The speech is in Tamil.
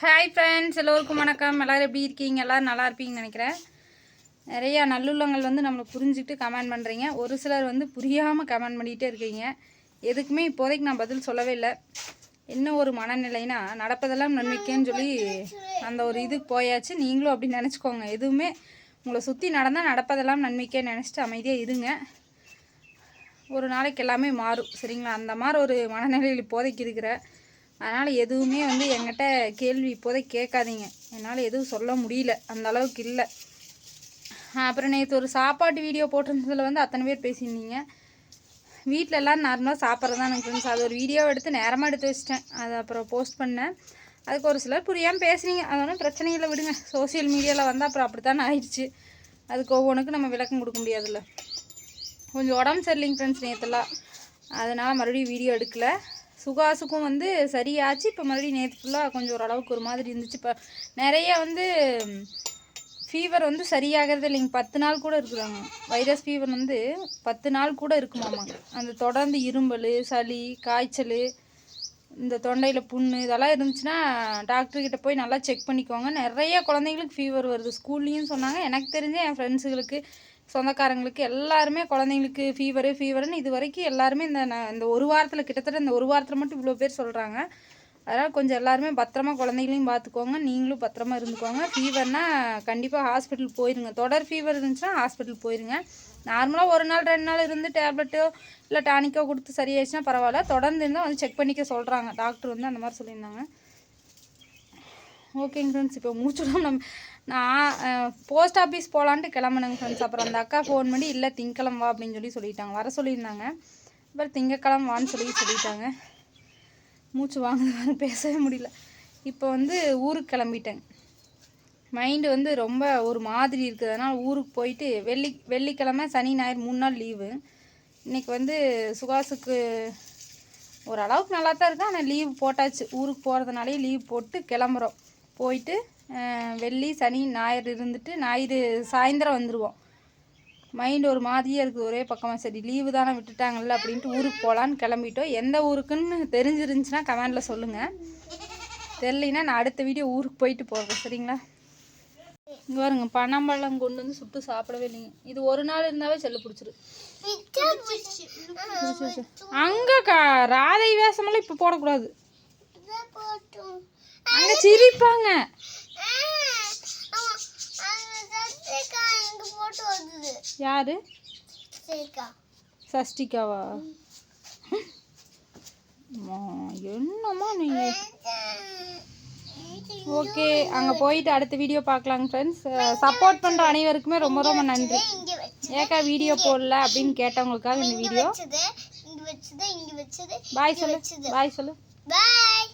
ஹாய் ஃப்ரெண்ட்ஸ் எல்லோருக்கும் வணக்கம். எல்லோரும் எப்படி இருக்கீங்க? எல்லோரும் நல்லா இருப்பீங்கன்னு நினைக்கிறேன். நிறையா நல்லுள்ளங்கள் வந்து நம்மளை புரிஞ்சுக்கிட்டு கமெண்ட் பண்ணுறீங்க ஒரு சிலர் வந்து புரியாமல் கமெண்ட் பண்ணிகிட்டே இருக்கீங்க. எதுக்குமே இப்போதைக்கு நான் பதில் சொல்லவே இல்லை. என்ன ஒரு மனநிலைனா நடப்பதெல்லாம் நன்மைக்கேன்னு சொல்லி அந்த ஒரு இதுக்கு போயாச்சு. நீங்களும் அப்படி நினச்சிக்கோங்க. எதுவுமே உங்களை சுற்றி நடந்தால் நடப்பதெல்லாம் நன்மைக்கேன்னு நினச்சிட்டு அமைதியாக இருங்க. ஒரு நாளைக்கு எல்லாமே மாறும். சரிங்களா? அந்த மாதிரி ஒரு மனநிலையில் இப்போதைக்கு இருக்கிற அதனால் எதுவுமே வந்து என்கிட்ட கேள்வி இப்போதை கேட்காதீங்க. என்னால் எதுவும் சொல்ல முடியல. அந்த அளவுக்கு இல்லை. அப்புறம் நேற்று ஒரு சாப்பாட்டு வீடியோ போட்டிருந்ததில் வந்து அத்தனை பேர் பேசியிருந்தீங்க. வீட்டில் எல்லாம் நார்மலாக சாப்பிட்றது தான் எனக்கு ஃப்ரெண்ட்ஸ் அது ஒரு வீடியோ எடுத்து நேரமாக எடுத்து வச்சிட்டேன். அதை அப்புறம் போஸ்ட் பண்ணேன். அதுக்கு ஒரு சிலர் புரியாமல் பேசுனீங்க அதனால் பிரச்சனைகளை விடுங்க. சோஷியல் மீடியாவில் வந்து அப்புறம் அப்படி தானே ஆயிடுச்சு. அதுக்கு ஒவ்வொன்றுக்கும் நம்ம விளக்கம் கொடுக்க முடியாதுல்ல. கொஞ்சம் உடம்பு சரியில்லைங்க ஃப்ரெண்ட்ஸ் நேற்றுலாம் அதனால் மறுபடியும் வீடியோ எடுக்கலை. சுகாசுக்கும் வந்து சரியாச்சு. இப்போ மறுபடியும் நேற்று ஃபுல்லாக கொஞ்சம் ஓரளவுக்கு ஒரு மாதிரி இருந்துச்சு. இப்போ நிறைய வந்து ஃபீவர் வந்து சரியாகிறது இல்லைங்க. பத்து நாள் கூட இருக்குதாங்க. வைரஸ் ஃபீவர் வந்து பத்து நாள் கூட இருக்குமாமாங்க அந்த தொடர்ந்து இரும்பல் சளி காய்ச்சல் இந்த தொண்டையில் புண்ணு இதெல்லாம் இருந்துச்சுன்னா டாக்டர்கிட்ட போய் நல்லா செக் பண்ணிக்கோங்க. நிறைய குழந்தைங்களுக்கு ஃபீவர் வருது. ஸ்கூல்லேயும் சொன்னாங்க. எனக்கு தெரிஞ்ச என் ஃப்ரெண்ட்ஸுகளுக்கு சொந்தக்காரங்களுக்கு எல்லாருமே குழந்தைங்களுக்கு ஃபீவரு ஃபீவருன்னு இது வரைக்கும் எல்லாருமே இந்த ந- இந்த ஒரு வாரத்தில் கிட்டத்தட்ட இந்த ஒரு வாரத்தில் மட்டும் இவ்வளோ பேர் சொல்கிறாங்க அதனால் கொஞ்சம் எல்லாருமே பத்திரமா குழந்தைகளையும் பார்த்துக்கோங்க நீங்களும் பத்திரமா இருந்துக்கோங்க. ஃபீவர்னால் கண்டிப்பாக ஹாஸ்பிட்டல் போயிருங்க. தொடர் ஃபீவர் இருந்துச்சுன்னா ஹாஸ்பிட்டல் போயிருங்க. நார்மலாக ஒரு நாள் ரெண்டு நாள் இருந்து டேப்லெட்டோ இல்லை டானிக்கோ கொடுத்து சரியாயிடுச்சுன்னா பரவாயில்ல. தொடர்ந்து இருந்தால் வந்து செக் பண்ணிக்க சொல்கிறாங்க டாக்டர் வந்து அந்த மாதிரி சொல்லியிருந்தாங்க. ஓகேங்க ஃப்ரெண்ட்ஸ் இப்போ மூச்சுடும் நம்ம நான் போஸ்ட் ஆஃபீஸ் போகலான்ட்டு கிளம்புனேங்க ஃப்ரெண்ட்ஸ் அப்புறம் அந்த அக்கா ஃபோன் பண்ணி இல்லை திங்கக்கிழமை வா அப்படின்னு சொல்லி சொல்லிட்டாங்க. வர சொல்லியிருந்தாங்க. அப்புறம் திங்கக்கிழமை வான்னு சொல்லி சொல்லிட்டாங்க. மூச்சு வாங்குது பேசவே முடியல. இப்போ வந்து ஊருக்கு கிளம்பிட்டேன். மைண்டு வந்து ரொம்ப ஒரு மாதிரி இருக்கிறதுனால ஊருக்கு போயிட்டு வெள்ளி வெள்ளிக்கிழமை சனி ஞாயிறு மூணு நாள் லீவு இன்றைக்கி வந்து சுகாசுக்கு ஓரளவுக்கு நல்லா தான் இருக்கு. ஆனால் லீவ் போட்டாச்சு. ஊருக்கு போகிறதுனாலே லீவ் போட்டு கிளம்புறோம். போயிட்டு வெள்ளி சனி ஞாயிறு இருந்துட்டு ஞாயிறு சாயந்தரம் வந்துடுவோம் மைண்ட் ஒரு மாதிரியே இருக்குது ஒரே பக்கமாக சரி லீவு தானே விட்டுட்டாங்கல்ல அப்படின்ட்டு ஊருக்கு போகலான்னு கிளம்பிட்டோம் எந்த ஊருக்குன்னு தெரிஞ்சிருந்துச்சுன்னா கமெண்டில் சொல்லுங்கள் தெரிலினா நான் அடுத்த வீடியோ ஊருக்கு போயிட்டு போகிறேன் சரிங்களா? இங்கே பாருங்க பனம்பழம் கொண்டு வந்து சுட்டு சாப்பிடவே இல்லைங்க. இது ஒரு நாள் இருந்தாவே செல்லு பிடிச்சிரு. அங்கே கா ராதை வேஷமெல்லாம் இப்போ போடக்கூடாது. அங்கே சிரிப்பாங்க. யாரு? சஷ்டிகாவா அம்மா, என்னம்மா நீங்க ஓகே அங்கே போயிட்டு அடுத்த வீடியோ பார்க்கலாங்க ஃப்ரெண்ட்ஸ் சப்போர்ட் பண்ணுற அனைவருக்குமே ரொம்ப ரொம்ப நன்றி. ஏக்கா வீடியோ போடல அப்படின்னு கேட்டவங்களுக்காக இந்த வீடியோ பாய் சொல்லு. பாய் சொல்லு. பாய்